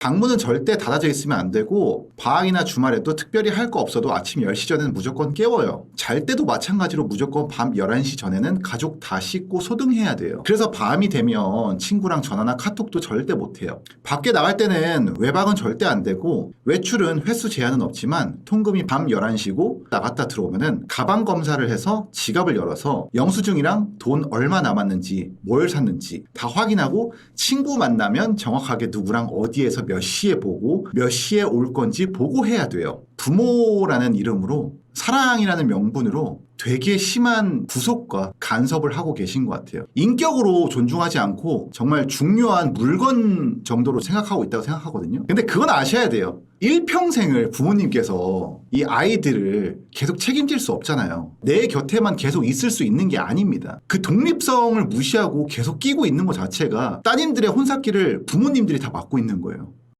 방문은 절대 닫아져 있으면 안 되고 방학이나 주말에도 특별히 할 거 없어도 아침 10시 전에는 무조건 깨워요. 잘 때도 마찬가지로 무조건 밤 11시 전에는 가족 다 씻고 소등해야 돼요. 그래서 밤이 되면 친구랑 전화나 카톡도 절대 못 해요. 밖에 나갈 때는 외박은 절대 안 되고 외출은 횟수 제한은 없지만 통금이 밤 11시고 나갔다 들어오면은 가방 검사를 해서 지갑을 열어서 영수증이랑 돈 얼마 남았는지 뭘 샀는지 다 확인하고 친구 만나면 정확하게 누구랑 어디에서 몇 시에 보고 몇 시에 올 건지 보고해야 돼요. 부모라는 이름으로 사랑이라는 명분으로 되게 심한 구속과 간섭을 하고 계신 것 같아요. 인격으로 존중하지 않고 정말 중요한 물건 정도로 생각하고 있다고 생각하거든요. 근데 그건 아셔야 돼요. 일평생을 부모님께서 이 아이들을 계속 책임질 수 없잖아요. 내 곁에만 계속 있을 수 있는 게 아닙니다. 그 독립성을 무시하고 계속 끼고 있는 것 자체가 따님들의 혼사기를 부모님들이 다 맡고 있는 거예요.